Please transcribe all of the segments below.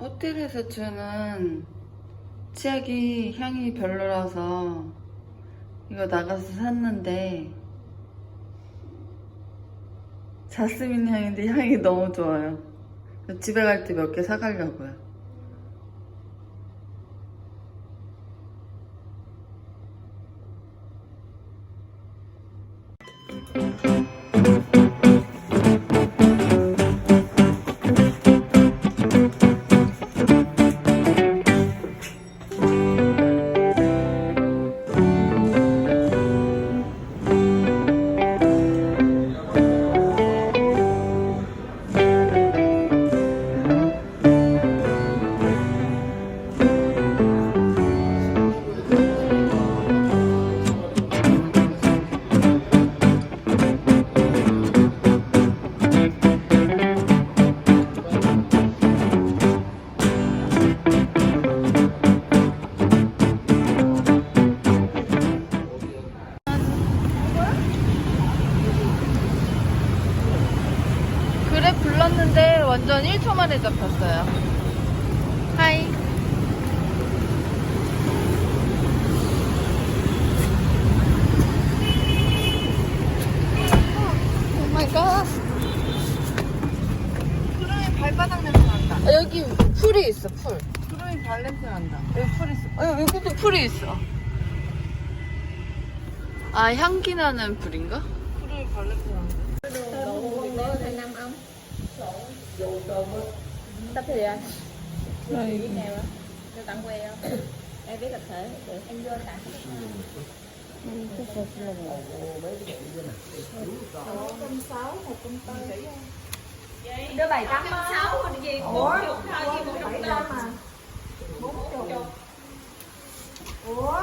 호텔에서 주는 치약이 향이 별로라서 이거 나가서 샀는데 자스민 향인데 향이 너무 좋아요. 집에 갈 때 몇 개 사가려고요. 불렀는데 완전 1초 만에 잡혔어요. 하이. 오 마이 갓. 그러면 발바닥 냄새 난다. 아, 여기 풀이 있어, 풀. 그러면 발 냄새 난다. 여기 풀 있어. 아, 여기도 풀이 있어. 아, 향기 나는 풀인가? 그러면 발 냄새 난다. Sắp thì à? Rồi. Viết nào đó. Tôi tặng quê không? Em biết tập thể được. Em tặng. Cái phục là một trăm sáu, một Đưa bảy trăm gì? Ủa, thôi một trăm tư mà Bốn chục Ủa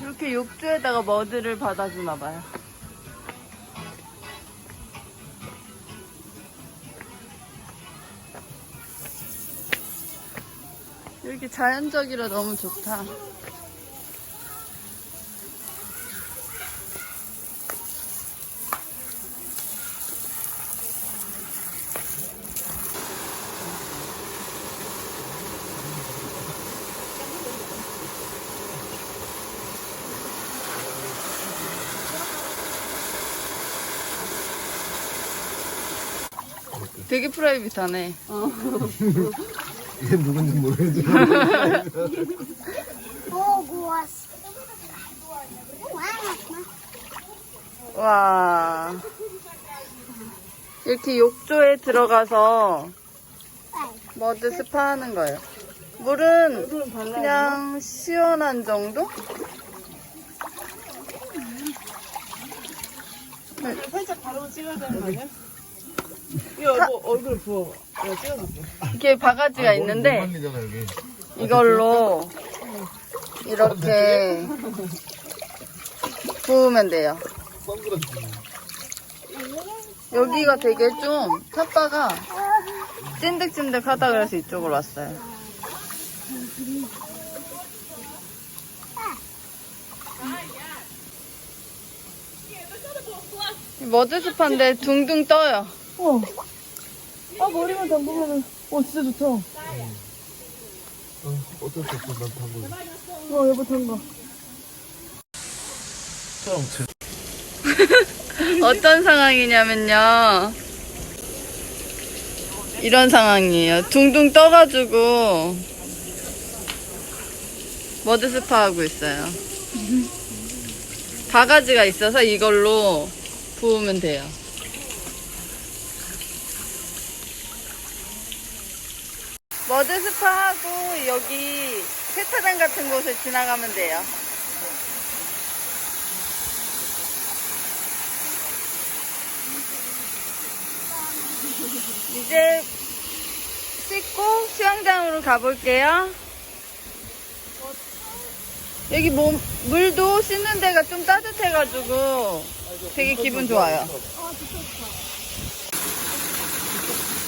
이렇게 욕조에다가 머드를 받아주나 봐요. 이렇게 자연적이라 너무 좋다. 되게 프라이빗하네. 이게 누군지 모르겠지만 Hogwarts. 와. 이렇게 욕조에 들어가서 머드 스파 하는 거예요. 물은 그냥 시원한 정도? 살짝 바로 찍어야 되는 거 아니야? 이거 뭐 얼굴 부어. 내가 찍어줄게. 이렇게 바가지가 있는데 합니잖아 여기 이걸로 이렇게 부으면 돼요. 선글라스 여기가 되게 좀 텃바가 찐득찐득하다 그래서 이쪽으로 왔어요. 머드 스파인데 둥둥 떠요. 어. 아, 머리만 담그면은, 어, 진짜 좋다. 어, 어쩔 수 없어 난 타고 어, 여보 담가. 어떤 상황이냐면요. 이런 상황이에요. 둥둥 떠가지고 머드 스파 하고 있어요. 바가지가 있어서 이걸로 부으면 돼요. 머드 스파 하고 여기 세차장 같은 곳을 지나가면 돼요. 이제 씻고 수영장으로 가볼게요. 여기 뭐, 물도 씻는 데가 좀 따뜻해가지고 되게 기분 좋아요.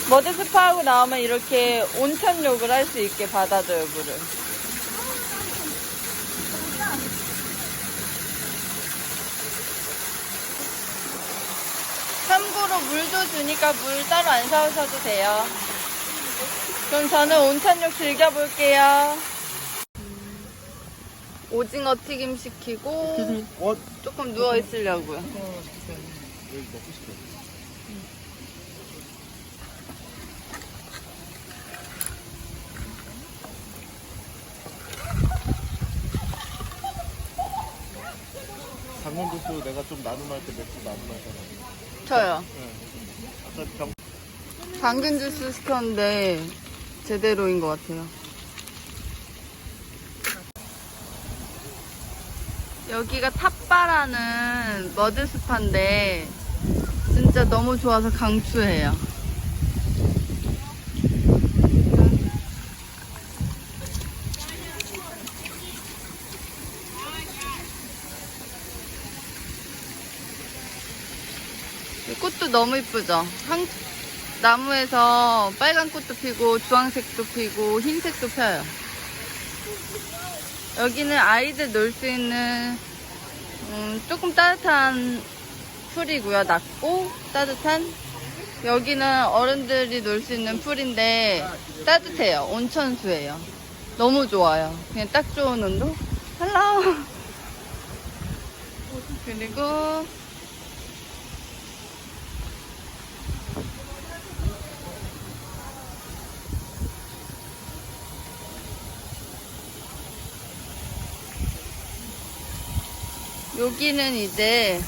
머드 스파하고 나오면 이렇게 온천욕을 할 수 있게 받아줘요, 물을. 참고로 물도 주니까 물 따로 안 사오셔도 돼요. 그럼 저는 온천욕 즐겨볼게요. 오징어 튀김 시키고 어? 조금 누워 있으려고요. 여기 먹고 싶어. 강원도수 내가 좀 나눔할 때 맥주 나눔하잖아. 저요. 아까 병 당근 주스 시켰는데 제대로인 것 같아요. 여기가 탑바라는 머드 스파인데 진짜 너무 좋아서 강추해요. 이 꽃도 너무 이쁘죠? 한, 나무에서 빨간 꽃도 피고 주황색도 피고 흰색도 펴요. 여기는 아이들 놀 수 있는 음, 조금 따뜻한 풀이고요. 낮고 따뜻한. 여기는 어른들이 놀 수 있는 풀인데 따뜻해요. 온천수예요. 너무 좋아요. 그냥 딱 좋은 온도. 헬로. 그리고 여기는 이제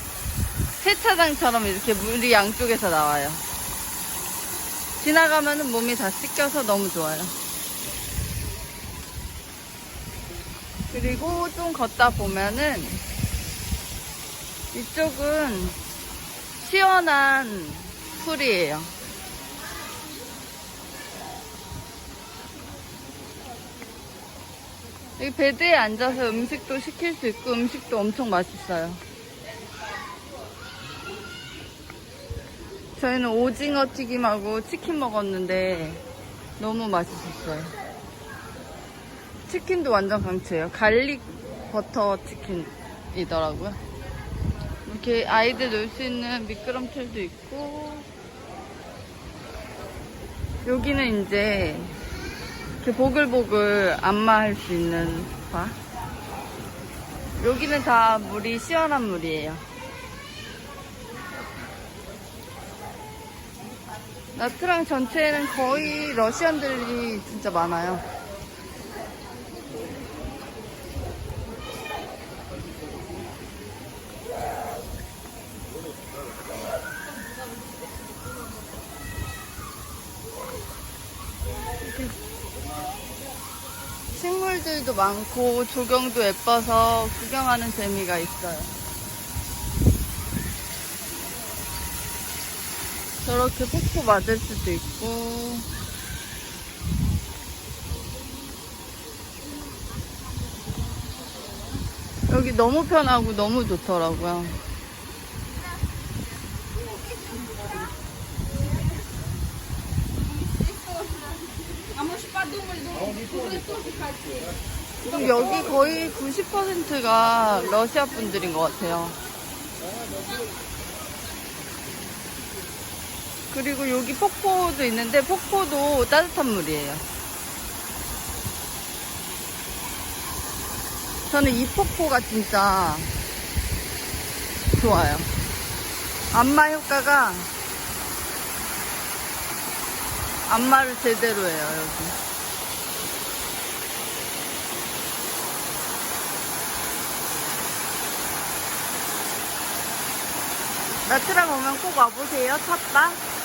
세차장처럼 이렇게 물이 양쪽에서 나와요. 지나가면은 몸이 다 씻겨서 너무 좋아요. 그리고 좀 걷다 보면은 이쪽은 시원한 풀이에요. 여기 베드에 앉아서 음식도 시킬 수 있고 음식도 엄청 맛있어요. 저희는 오징어 튀김하고 치킨 먹었는데 너무 맛있었어요. 치킨도 완전 강추예요. 갈릭 버터 치킨이더라고요. 이렇게 아이들 놀 수 있는 미끄럼틀도 있고 여기는 이제 이렇게 보글보글 안마할 수 있는 바. 여기는 다 물이 시원한 물이에요. 나트랑 전체에는 거의 러시안들이 진짜 많아요. 식물들도 많고 조경도 예뻐서 구경하는 재미가 있어요. 저렇게 폭포 맞을 수도 있고 여기 너무 편하고 너무 좋더라고요. 여기 거의 90%가 러시아 분들인 것 같아요. 그리고 여기 폭포도 있는데 폭포도 따뜻한 물이에요. 저는 이 폭포가 진짜 좋아요. 안마 효과가 안마를 제대로 해요, 여기. 나트랑 오면 꼭 와보세요, 탔다.